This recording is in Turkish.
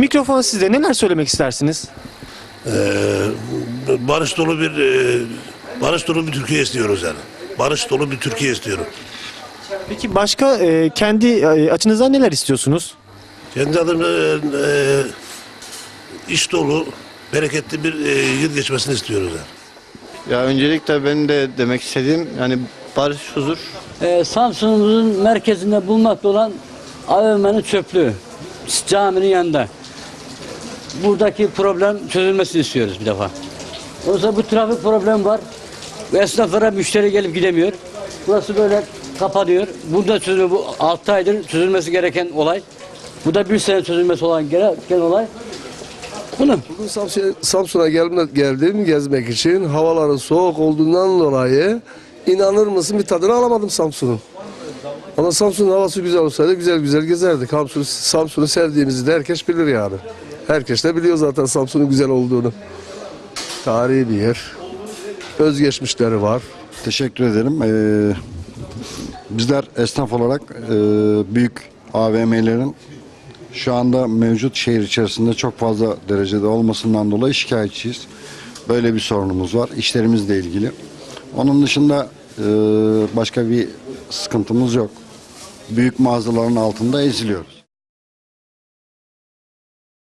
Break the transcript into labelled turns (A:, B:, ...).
A: Mikrofon sizde neler söylemek istersiniz?
B: Ee, barış dolu bir e, barış dolu bir Türkiye istiyoruz yani. Barış dolu bir Türkiye istiyorum.
A: Peki başka e, kendi e, açınızdan neler istiyorsunuz?
B: Kendi adım e, e, iş dolu, bereketli bir e, yıl geçmesini istiyoruz yani.
C: Ya öncelikle benim de demek istediğim yani barış, huzur.
D: Ee, Samsun'umuzun merkezinde bulunmakta olan AVM'nin çöplüğü. Caminin yanında. Buradaki problem çözülmesini istiyoruz bir defa. Oysa bu trafik problemi var. Ve esnaflara müşteri gelip gidemiyor. Burası böyle kapanıyor. Burada çözülme bu 6 aydır çözülmesi gereken olay. Bu da bir sene çözülmesi olan gereken olay. Bunu
E: Bugün Samsun'a, Samsun'a gelme- geldim gezmek için. Havaların soğuk olduğundan dolayı inanır mısın bir tadını alamadım Samsun'un. Ama Samsun'un havası güzel olsaydı güzel güzel gezerdik. Samsun'u Samsun'u sevdiğimizi de herkes bilir yani. Herkes de biliyor zaten Samsun'un güzel olduğunu. Tarihi bir yer. Özgeçmişleri var.
F: Teşekkür ederim. Ee, bizler esnaf olarak e, büyük AVM'lerin şu anda mevcut şehir içerisinde çok fazla derecede olmasından dolayı şikayetçiyiz. Böyle bir sorunumuz var işlerimizle ilgili. Onun dışında e, başka bir sıkıntımız yok. Büyük mağazaların altında eziliyoruz.